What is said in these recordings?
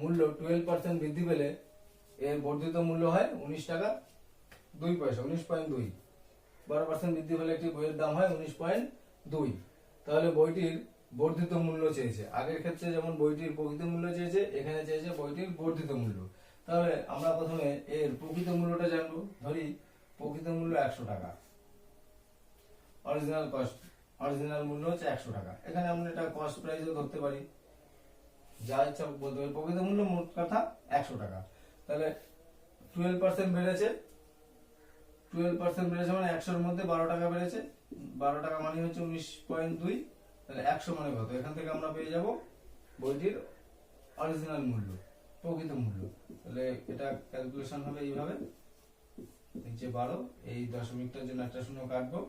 মূল্য twelve percent বৃদ্ধি পেলে এর বর্ধিত মূল্য হয় উনিশ টাকা দুই পয়সা, উনিশ পয়েন্ট দুই। বারো পার্সেন্ট বৃদ্ধি পেলে একটি বইয়ের দাম হয় উনিশ পয়েন্ট দুই। তাহলে বইটির বর্ধিত মূল্য চেয়েছে। আগের ক্ষেত্রে যেমন বইটির প্রকৃত মূল্য চেয়েছে, এখানে চেয়েছে বইটির বর্ধিত মূল্য। তাহলে আমরা প্রথমে এর প্রকৃত মূল্যটা জানব। ধরি প্রকৃত মূল্য একশো টাকা। অরিজিনাল কস্ট অরিজিনাল মূল্য হচ্ছে একশো টাকা। এখানে আমরা এটা কস্ট প্রাইসও ধরতে পারি। যা ইচ্ছা বলতে পারি। প্রকৃত মূল্য মোট কথা একশো টাকা। তাহলে টুয়েলভ পার্সেন্ট বেড়েছে। টুয়েলভ পার্সেন্ট বেড়েছে মানে একশোর মধ্যে বারো টাকা বেড়েছে। বারো টাকা মানে হচ্ছে উনিশ পয়েন্ট দুই। তাহলে একশো মানে কত? এখান থেকে আমরা পেয়ে যাব বইটির অরিজিনাল মূল্য, প্রকৃত মূল্য। তাহলে এটা ক্যালকুলেশন হবে এইভাবে। নিচে বারো, এই দশমিকটার জন্য একটা শূন্য কাটবো।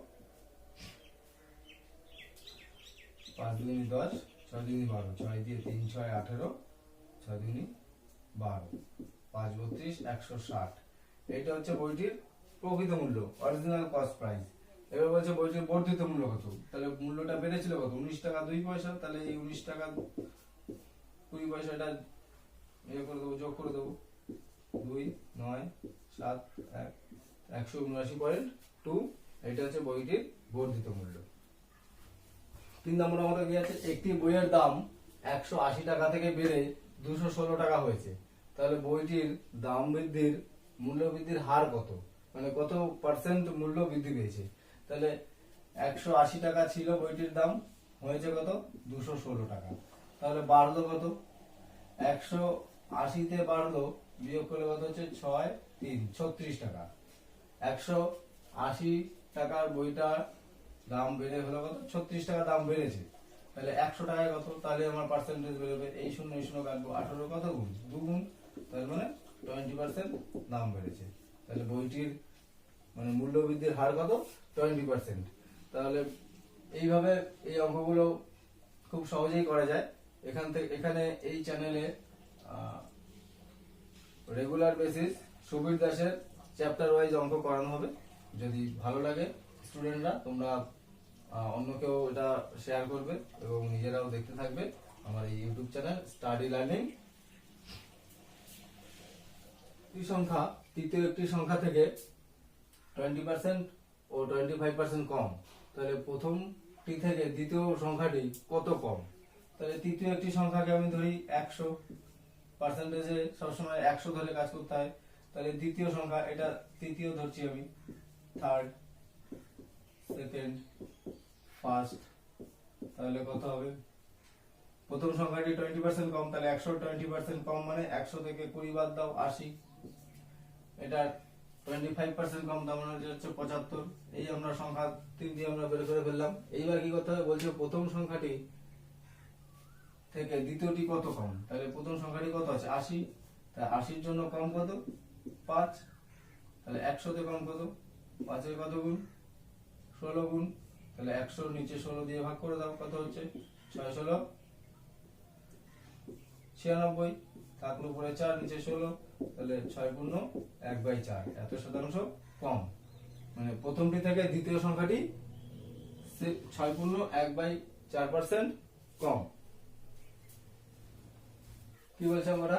পাঁচ দুগুনি দশ। ছয় দুগুনি বারো, ছয় দিয়ে তিন, ছয়, আঠেরো ছয় দুগুনি বারো, পাঁচ, বত্রিশ, একশো ষাট। এটা হচ্ছে বইটির প্রকৃত মূল্য অরিজিনাল কস্ট প্রাইস এবার বলছে বইটির বর্ধিত মূল্য কত? তাহলে মূল্যটা বেড়েছিল কত? উনিশ টাকা, দুই পয়সা? তাহলে এই উনিশ টাকা, কুড়ি পয়সাটা ইয়ে করে দেবো, যোগ করে দেবো। দুই, নয়, সাত, এক, একশো উনআশি পয়েন্ট টু। এটা হচ্ছে বইটির বর্ধিত মূল্য। তিন নম্বর আমাদের কি আছে একটি বইয়ের দাম একশো আশি টাকা থেকে বেড়ে দুশো ষোলো টাকা হয়েছে। তাহলে বইটির দাম বৃদ্ধির, মূল্য বৃদ্ধির হার কত? মানে কত পার্সেন্ট মূল্য বৃদ্ধি পেয়েছে? তাহলে একশো আশি টাকা ছিল বইটির দাম, হয়েছে কত? দুশো ষোলো টাকা। তাহলে বাড়লো কত? একশো আশিতে বাড়লো, বিয়োগ করলে কত হচ্ছে? ছয় তিন, ছত্রিশ টাকা। একশো আশি টাকার বইটার দাম বেড়ে হলো কত? ছত্রিশ টাকা দাম বেড়েছে। তাহলে একশো টাকায় কত? তাহলে আমার পার্সেন্টেজ বেরোবে। এই শূন্য এই শূন্য কাটবো। আঠারো কত গুণ? দু গুণ। তার মানে টোয়েন্টি পার্সেন্ট দাম বেড়েছে। তাহলে বইটির মানে মূল্য বৃদ্ধির হার কত? টোয়েন্টি পার্সেন্ট তাহলে এইভাবে এই অঙ্কগুলো খুব সহজেই করা যায়। এখান থেকে, এখানে এই চ্যানেলে রেগুলার বেসিস সুবীর দাসের চ্যাপ্টার ওয়াইজ অঙ্ক করানো হবে। যদি ভালো লাগে স্টুডেন্টরা তোমরা আহ, অন্যকেও এটা শেয়ার করবে এবং নিজেরাও দেখতে থাকবে আমার এই ইউটিউব চ্যানেল স্টাডি লার্নিং সংখ্যা তৃতীয় একটি সংখ্যা থেকে টোয়েন্টি পার্সেন্ট ও টোয়েন্টি ফাইভ পার্সেন্ট কম। তাহলে প্রথমটি থেকে দ্বিতীয় সংখ্যাটি কত কম? তাহলে তৃতীয় একটি সংখ্যাকে আমি ধরি একশো। পার্সেন্টেজে সবসময় একশো ধরে কাজ করতে হয়। তাহলে দ্বিতীয় সংখ্যা এটা তৃতীয় ধরছি আমি। থার্ড সেকেন্ড ফার্স্ট তাহলে কত হবে? প্রথম সংখ্যাটি টোয়েন্টি পার্সেন্ট কম, তাহলে একশো টোয়েন্টি পার্সেন্ট কম মানে একশো থেকে কুড়ি বাদ দাও আশি। এটা টোয়েন্টি ফাইভ পার্সেন্ট কম, তার মানে হচ্ছে পঁচাত্তর। এই আমরা সংখ্যা তিন দিয়ে আমরা বের করে ফেললাম। এইবার কি করতে হবে? বলছে প্রথম সংখ্যাটি থেকে দ্বিতীয়টি কত কম? তাহলে প্রথম সংখ্যাটি কত আছে? আশি। তা আশির জন্য কম কত? পাঁচ। তাহলে একশোতে কম কত? পাঁচের কত গুণ? ষোলো গুণ, তাহলে একশোর নিচে ষোলো দিয়ে ভাগ করে দাও, কত হচ্ছে? ছয় ষোলো। ছিয়ানব্বই থাকল উপরে চার, নিচে ষোলো, তাহলে ছয় পূর্ণ এক বাই চার, এত শতাংশ কম। মানে প্রথমটি থেকে দ্বিতীয় সংখ্যাটি ছয় পূর্ণ এক বাই চার পার্সেন্ট কম। কি বলছে আমরা?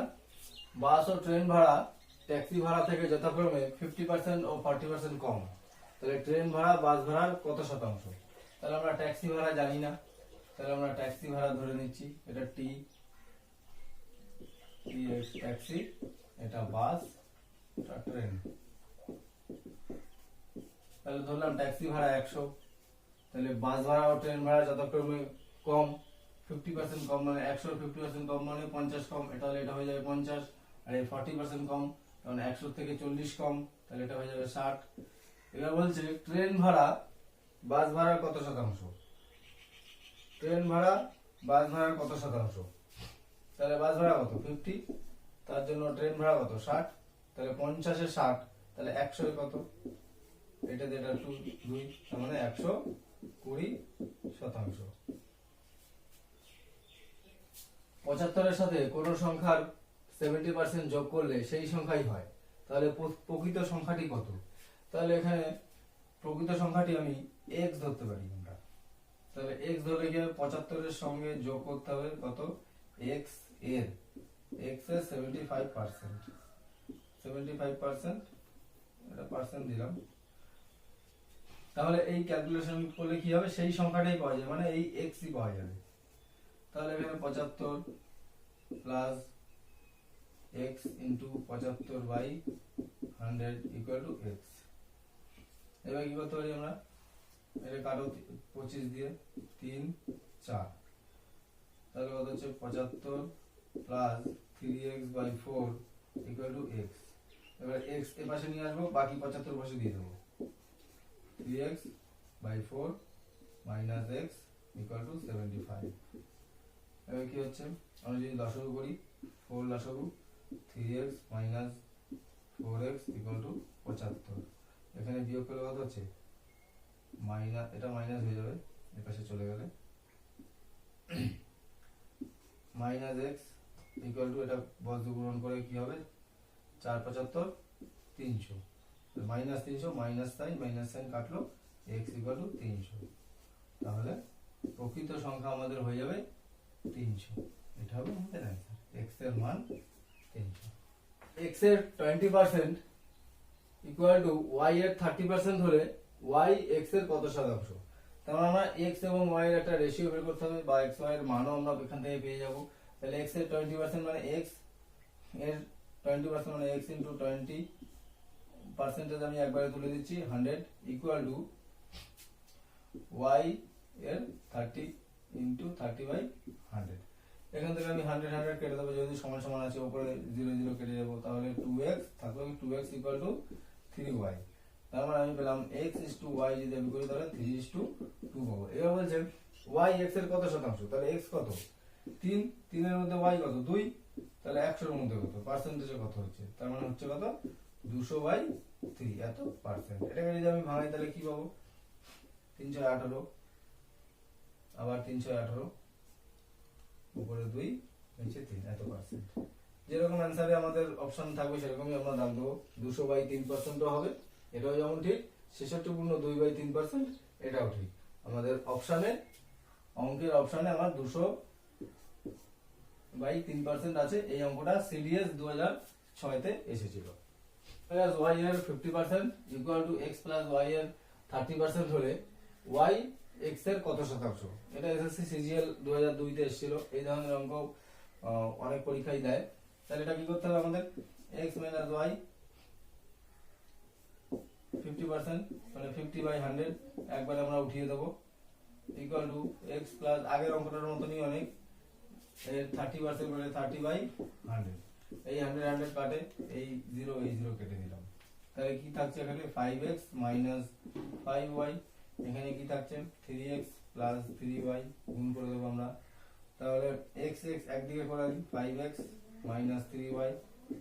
বাস ও ট্রেন ভাড়া, ট্যাক্সি ভাড়া থেকে যথাক্রমে ফিফটি পার্সেন্ট ও ফর্টি পার্সেন্ট কম। তাহলে ট্রেন ভাড়া বাস ভাড়ার কত শতাংশ? তাহলে আমরা ট্যাক্সি ভাড়া জানি না। তাহলে আমরা ট্যাক্সি ভাড়া ধরে নিচ্ছি। এটা টি ট্যাক্সি এটা বাস এটা ট্রেন তাহলে ধরলাম ট্যাক্সি ভাড়া একশো। তাহলে বাস ভাড়া ও ট্রেন ভাড়া যথাক্রমে কম ফিফটি পার্সেন্ট কম মানে একশো ফিফটি পার্সেন্ট কম মানে পঞ্চাশ কম। এটা হলে এটা হয়ে যাবে পঞ্চাশ। আর এই ফর্টি পার্সেন্ট কম কারণ একশো থেকে চল্লিশ কম, তাহলে এটা হয়ে যাবে ষাট। এবার বলছে, ট্রেন ভাড়া, বাস ভাড়ার কত শতাংশ? ট্রেন ভাড়া, বাস ভাড়ার কত শতাংশ? তাহলে বাস ভাড়া কত? ফিফটি তার জন্য ট্রেন ভাড়া কত? ষাট? তাহলে পঞ্চাশে ষাট, তাহলে একশো কত? এটা যেটা টু, দুই, তার মানে একশো কুড়ি শতাংশ। পঁচাত্তরের সাথে কোন সংখ্যার সেভেন্টি পার্সেন্ট যোগ করলে সেই সংখ্যাই হয়। তাহলে প্রকৃত সংখ্যাটি কত? তাহলে এখানে প্রকৃত সংখ্যাটি আমি এক্স ধরতে পারি আমরা। তাহলে এক্স ধরে গিয়ে পঁচাত্তরের সঙ্গে যোগ করতে হবে কত? এক্সের। এক্সের seventy five percent seventy five percent এটা পার্সেন্ট দিলাম। তাহলে এই ক্যালকুলেশন করলে কি হবে? সেই সংখ্যাটাই পাওয়া যাবে মানে এই এক্সই পাওয়া যাবে। তাহলে এখানে পঁচাত্তর প্লাস এক্স ইন্টু পঁচাত্তর by hundred equal to x এবার কি করতে পারি আমরা? এটা কাটো পঁচিশ দিয়ে তিন, চার। তাহলে কত হচ্ছে? পঁচাত্তর plus three x by four equal to x এবার এক্স এ পাশে নিয়ে আসব, বাকি পঁচাত্তর পাশে দিয়ে দেবো। Three x by four minus x equal to seventy five এবার কি হচ্ছে? আমরা যদি লসাগু করি ফোর লসাগু three x minus four x equal to পঁচাত্তর। এখানে বিয়োগ করলে কত হচ্ছে মাইনাস, এটা মাইনাস হয়ে যাবে এর পাশে চলে গেলে। মাইনাস এক্স ইকুয়াল টু এটা বজ্র গ্রহণ করে কি হবে? চার পঁচাত্তর, তিনশো। মাইনাস তিনশো, মাইনাস সাইন মাইনাস সাইন কাটলো এক্স ইকুয়াল টু তিনশো। তাহলে প্রকৃত সংখ্যা আমাদের হয়ে যাবে তিনশো। এটা হবে আমাদের অ্যান্সার এক্সের মান তিনশো। এক্সের twenty percent equal to y এর থার্টি পার্সেন্ট হলে ওয়াই এক্সের কত শতাংশ? মানে আমরা এক্স এবং ওয়াই এর একটা রেশিও বের করতে হবে, বা এক্স ওয়াই এর মানও আমরা এখান থেকে পেয়ে যাব। তাহলে এক্সের টোয়েন্টি পার্সেন্ট মানে এক্সের টোয়েন্টি পার্সেন্ট মানে এক্স ইন্টু টোয়েন্টি পার্সেন্টেজ আমি একবারে তুলে দিচ্ছি হান্ড্রেড ইকুয়াল টু ওয়াই এর thirty into thirty by hundred এখান থেকে আমি হান্ড্রেড হান্ড্রেড কেটে দেবো যদি সমান সমান আছে উপরে জিরো জিরো কেটে যাব তাহলে টু এক্স থাকল two x equal to three y তার মানে আমি পেলাম এক্স ইস টু ওয়াই যদি আমি করি তাহলে থ্রি ইস টু টু পাবো এবার বলছে ওয়াই এক্সের কত শতাংশ? তাহলে এক্স কত? তিন। তিনের মধ্যে ওয়াই কত? দুই। তাহলে একশোর মধ্যে কত? পার্সেন্টেজে কত হচ্ছে? তার মানে হচ্ছে কত? দুশো বাই থ্রি এত পার্সেন্ট এটাকে যদি আমি ভাঙাই তাহলে কি পাবো? তিনশো আঠারো। আবার তিনশো আঠারো। উপরে দুই, নিচে তিন। এত পার্সেন্ট যেরকম অ্যান্সারে আমাদের অপশন থাকবে সেরকমই আমরা দাম দেবো। দুশো বাই তিন পার্সেন্টও হবে, এটাও যেমন ঠিক ছেষট্টি পূর্ণ দুই বাই তিন পার্সেন্ট এটাও ঠিক। আমাদের অপশানে অঙ্কের অপশানে আমার দুশো বাই তিন পার্সেন্ট আছে, এই অঙ্কটা সিডিএস দু হাজার ছয়তে এসেছিল। প্লাস ওয়াই এর fifty percent equal to x plus y এর থার্টি পার্সেন্ট হলে ওয়াই এক্সের কত শতাংশ? এটা এসএসসি সিজিএল দু হাজার দুইতে এসেছিল। এই ধরনের অঙ্ক অনেক পরীক্ষায় দেয়। তাহলে এটা কি করতে হবে আমাদের? X minus y fifty percent মানে ফিফটি বাই হান্ড্রেড একবার আমরা উঠিয়ে দেবো। ইকুয়াল টু এক্স প্লাস আগের অঙ্কটার মতনই অনেক। থার্টি পার্সেন্ট মানে থার্টি বাই হান্ড্রেড এই হান্ড্রেড হান্ড্রেড কাটে এই জিরো এই জিরো কেটে দিলাম। তাহলে কি থাকছে এখানে? Five x minus five y এখানে কি থাকছে? Three x plus three y গুণ করে দেবো আমরা। তাহলে এক্স এক্স একদিকে করে দিই five x minus three y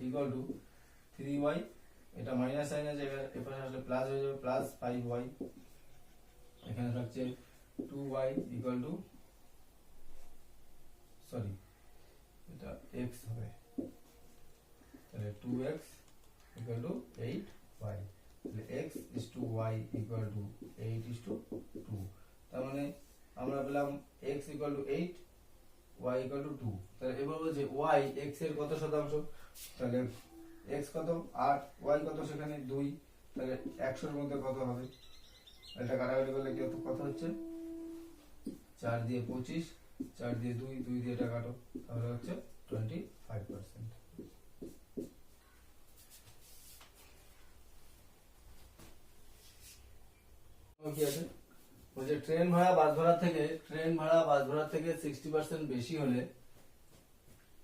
equal to three y এটা মাইনাস সাইন আছে এপাশে আসলে প্লাস হয়ে যাবে প্লাস ফাইভ ওয়াই এখানে থাকছে two y equal to sorry এটা এক্স হবে। তাহলে two x equal to eight y তাহলে x is to y equal to eight is to two তার মানে আমরা পেলাম x equal to eight y equal to two তাহলে এবার বলছে ওয়াই এক্সের কত শতাংশ? তাহলে এক্স কত? আট ওয়াই কত সেখানে? দুই। তাহলে একশোর মধ্যে কত হবে? এটা কাটাকাটি করলে কত কত হচ্ছে? চার দিয়ে পঁচিশ, চার দিয়ে দুই দুই দিয়ে এটা কাটো। তাহলে হচ্ছে টোয়েন্টি ফাইভ পার্সেন্ট কি আছে? বলছে ট্রেন ভাড়া বাস ভাড়া থেকে, ট্রেন ভাড়া বাস ভাড়া থেকে সিক্সটি পার্সেন্ট বেশি হলে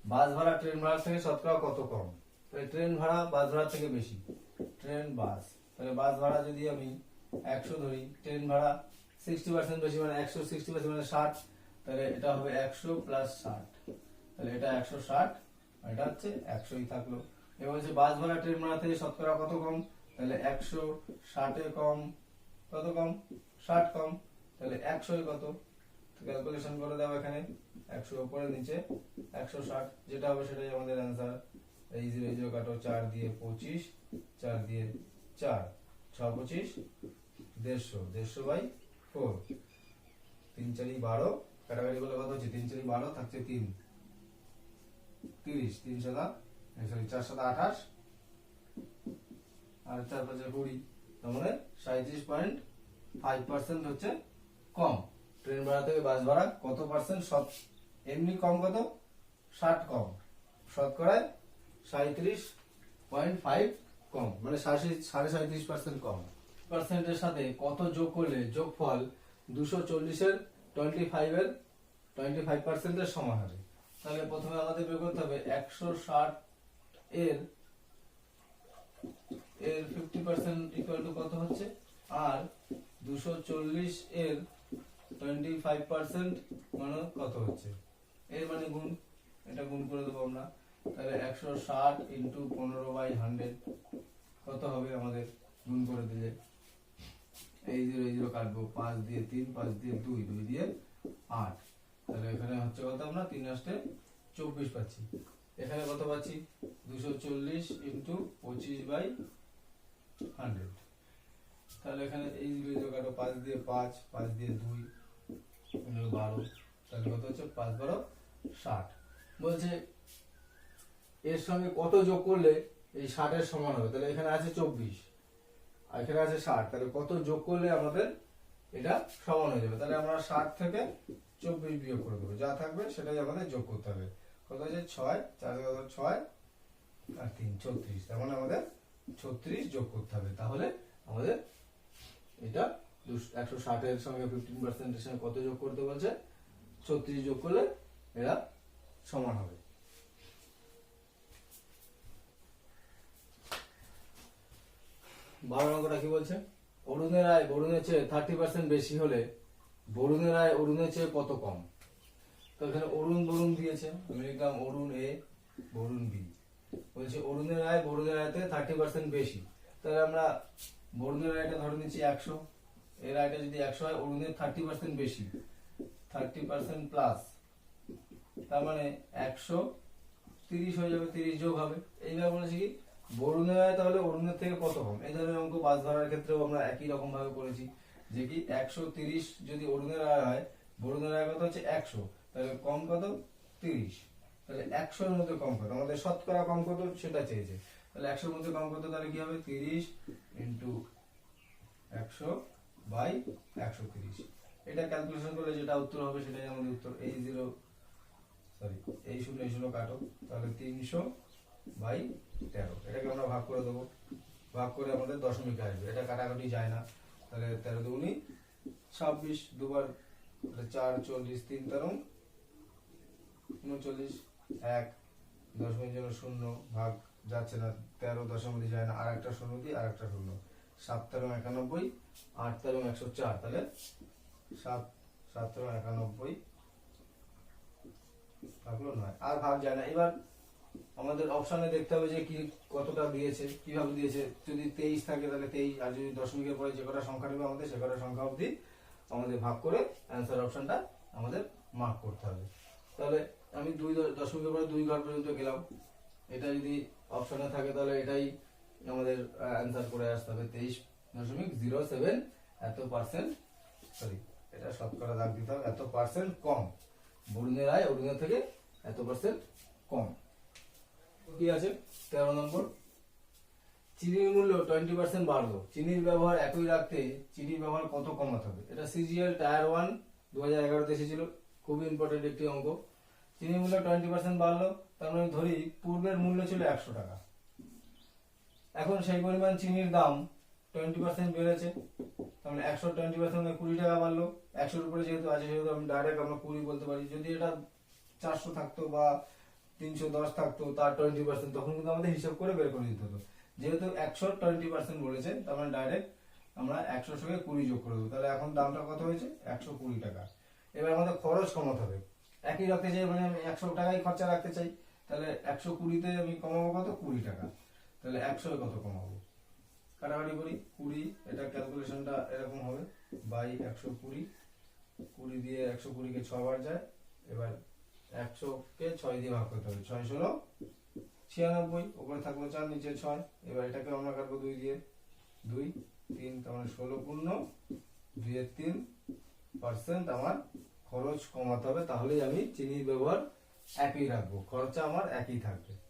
বাস ভাড়া ট্রেন ভাড়া থেকে শতকরা কত কম? তাহলে ট্রেন ভাড়া বাস ভাড়া থেকে বেশি। Train, bus. তাহলে বাস ভাড়া যদি আমি একশো ধরি, ট্রেন ভাড়া সিক্সটি পার্সেন্ট বেশি মানে একশো সিক্সটি পার্সেন্ট মানে ষাট, তাহলে এটা হবে একশো প্লাস ষাট। তাহলে এটা একশো ষাট এটা হচ্ছে একশোই থাকল। এবার হচ্ছে বাস ভাড়া ট্রেন ভাড়া থেকে শতকরা কত কম? তাহলে একশো ষাটে কম। কত কম? ষাট কম, তাহলে একশোই কত? ক্যালকুলেশন করে দাও এখানে। একশো উপরে নিচে, একশো ষাট। যেটা হবে সেটাই আমাদের অ্যান্সার এই জিরো জিরো কাটো চার দিয়ে পঁচিশ, চার দিয়ে চার। ছ পঁচিশ, দেড়শো। দেড়শো বাই ফোর। তিন চারি বারো, কাটাকাটি করলে কত হচ্ছে? তিন চারি বারো থাকছে তিন। তিরিশ, তিন সাদা সরি চার সাদা আঠাশ। আর চার পাঁচে কুড়ি, তার মানে সাঁত্রিশ পয়েন্ট ফাইভ পার্সেন্ট হচ্ছে কম। ট্রেন ভাড়া থেকে বাস ভাড়া কত পার্সেন্ট সব এমনি কম কত? ষাট কম। শতকরায় সাঁত্রিশ পয়েন্ট ফাইভ কম। মানে সাড়ে সাঁত্রিশ পার্সেন্ট কম। পার্সেন্টের সাথে কত যোগ করলে যোগফল দুশো চল্লিশের টোয়েন্টি ফাইভের টোয়েন্টি ফাইভ পার্সেন্টের সমান হবে। তাহলে প্রথমে আমাদের বের করতে হবে একশো ষাট এর এর ফিফটি পার্সেন্ট ইকুয়াল টু কত হচ্ছে? আর দুশো চল্লিশ এর টোয়েন্টি ফাইভ পার্সেন্ট এর মানে একশো ষাট পনেরো গুণ করে এই এই কাটবো। পাঁচ দিয়ে তিন, পাঁচ দিয়ে দুই দুই দিয়ে আট। তাহলে এখানে হচ্ছে আমরা? তিন চব্বিশ পাচ্ছি। এখানে কত পাচ্ছি? দুশো চল্লিশ ইন্টু পঁচিশ বাই হান্ড্রেড তাহলে এখানে এই জিরো কাটো, পাঁচ দিয়ে পাঁচ পাঁচ দিয়ে দুই, পনেরো, বারো, তাহলে কত হচ্ছে? পাঁচ, বারো, ষাট। বলছে, এর সঙ্গে কত যোগ করলে এই ষাটের সমান হবে? তাহলে এখানে আছে চব্বিশ। আর এখানে আছে ষাট। তাহলে কত যোগ করলে আমাদের এটা সমান হয়ে যাবে? তাহলে আমরা ষাট থেকে চব্বিশ বিয়োগ করে দেবো। যা থাকবে সেটাই আমাদের যোগ করতে হবে। কত আছে ছয়। চার কত? ছয়। আর তিন ছত্রিশ তার মানে আমাদের ছত্রিশ যোগ করতে হবে। তাহলে আমাদের এটা একশো ষাটের সঙ্গে ফিফটিন পার্সেন্টের সঙ্গে কত যোগ করতে বলছে? ছত্রিশ যোগ করলে এরা সমান হবে। বারো নম্বরটা কি বলছে? অরুণের আয় বরুণের চেয়ে থার্টি পার্সেন্ট বেশি হলে বরুণের আয় অরুণের চেয়ে কত কম? তো এখানে অরুণ বরুণ দিয়েছে। আমি লিখলাম অরুণ এ, বরুণ বি। বলছে অরুণের আয় বরুণের আয়তে থার্টি পার্সেন্ট বেশি। তাহলে আমরা বরুণের আয়টা ধরে নিচ্ছি একশো। এর আয়টা যদি একশো হয়, অরুণের থার্টি পার্সেন্ট বেশি। থার্টি পার্সেন্ট প্লাস তার মানে একশো তিরিশ হয়ে যাবে, তিরিশ যোগ হবে। এইবার বলেছি কি, বরুণের আয় তাহলে অরুণের থেকে কত কম এই ধরনের অঙ্ক বাস ধরার ক্ষেত্রেও আমরা একই রকম ভাবে করেছি, যে কি একশো তিরিশ যদি অরুণের আয় হয়, বরুণের আয় কত হচ্ছে একশো। তাহলে কম কত? তিরিশ। তাহলে একশোর মধ্যে কম কত? আমাদের শতকরা কম কত? সেটা চেয়েছে। তাহলে একশোর মধ্যে কম করতে তাহলে কি হবে? তিরিশ ইন্টু একশো বাই একশো তিরিশ। এটা ক্যালকুলেশন করলে যেটা উত্তর হবে সেটাই আমাদের উত্তর। এই জিরো সরি এই শূন্য এই শূন্য কাটো। তাহলে তিনশো বাই তেরো। এটাকে আমরা ভাগ করে দেবো। ভাগ করে আমাদের দশমিক আসবে। এটা কাটাকাটি যায় না। তাহলে তেরো দুগুনি ছাব্বিশ দুবার চার, চল্লিশ, তিন তেরো, উনচল্লিশ, এক দশমিক জন্য শূন্য, ভাগ যাচ্ছে না, তেরো দশমিক যায় না আর একটা শূন্য দিয়ে আর একটা শূন্য। সাত তেরো একানব্বই, আট তেরো একশো চার। তাহলে সাত সাত একানব্বই থাকল নয়। আর ভাগ যায় না। এবার আমাদের অপশানে দেখতে হবে যে কি, কতটা দিয়েছে, কীভাবে দিয়েছে। যদি তেইশ থাকে তাহলে তেইশ, আর যদি দশমিকের পরে যে কটা সংখ্যা নেবে আমাদের, সে কটা সংখ্যা অবধি আমাদের ভাগ করে অ্যান্সার অপশানটা আমাদের মার্ক করতে হবে। তাহলে আমি দুই দশমিকের পরে দুই ঘর পর্যন্ত গেলাম। এটা যদি অপশনে থাকে তাহলে এটাই আমাদের অ্যান্সার করে আসতে হবে। তেইশ দশমিক জিরো সেভেন এত পার্সেন্ট সরি এটা শতকরা দাগ দিতে হবে, এত পার্সেন্ট কম। বরুণের আয় অরুণের থেকে এত পার্সেন্ট কম। কি আছে? তেরো নম্বর। চিনির মূল্য টোয়েন্টি পার্সেন্ট বাড়লো। চিনির ব্যবহার একই রাখতে চিনির ব্যবহার কত কমাতে হবে? এটা সিজিএল টায়ার ওয়ান দু হাজার এগারোতে এসেছিল। খুবই ইম্পর্টেন্ট একটি অঙ্ক। চিনির মূল্য টোয়েন্টি পার্সেন্ট বাড়লো। তার মানে ধরি পূর্বের মূল্য ছিল একশো টাকা। এখন সেই পরিমাণ চিনির দাম টোয়েন্টি পার্সেন্ট বেড়েছে। তার মানে একশো টোয়েন্টি পার্সেন্ট কুড়ি টাকা বাড়লো। একশোর উপরে যেহেতু আছে, সেহেতু আমি ডাইরেক্ট আমরা কুড়ি বলতে পারি। যদি এটা চারশো থাকতো বা তিনশো দশ থাকতো, তার টোয়েন্টি পার্সেন্ট তখন কিন্তু আমাদের হিসাব করে বের করে দিতে হতো। যেহেতু একশো টোয়েন্টি পার্সেন্ট বলেছে, তার মানে ডাইরেক্ট আমরা একশোর সঙ্গে কুড়ি যোগ করে দেবো। তাহলে এখন দামটা কত হয়েছে? একশো কুড়ি টাকা। এবার আমাদের খরচ কমাতে হবে। একই রাখতে চাই মানে আমি একশো টাকাই খরচা রাখতে চাই তাহলে একশো কুড়িতে আমি কমাবো কত? কুড়ি টাকা। তাহলে একশো কত কমাবো? কাটাকাটি করি। কুড়ি, এটা ক্যালকুলেশনটা এরকম হবে। বাই একশো কুড়ি। কুড়ি দিয়ে একশো কুড়িকে ছবার যায়। এবার একশো কে ছয় দিয়ে ভাগ করতে হবে। ছয় ষোলো, ছিয়ানব্বই উপরে থাকল চার, নিচে ছয়। এবার এটাকে আমরা কাটবো দুই দিয়ে। দুই, তিন, তার মানে ষোলো পূর্ণ। দুইয়ের তিন পার্সেন্ট আমার খরচ কমাতে হবে। তাহলেই আমি চিনির ব্যবহার একই রাখব। খরচা আমার একই থাকবে।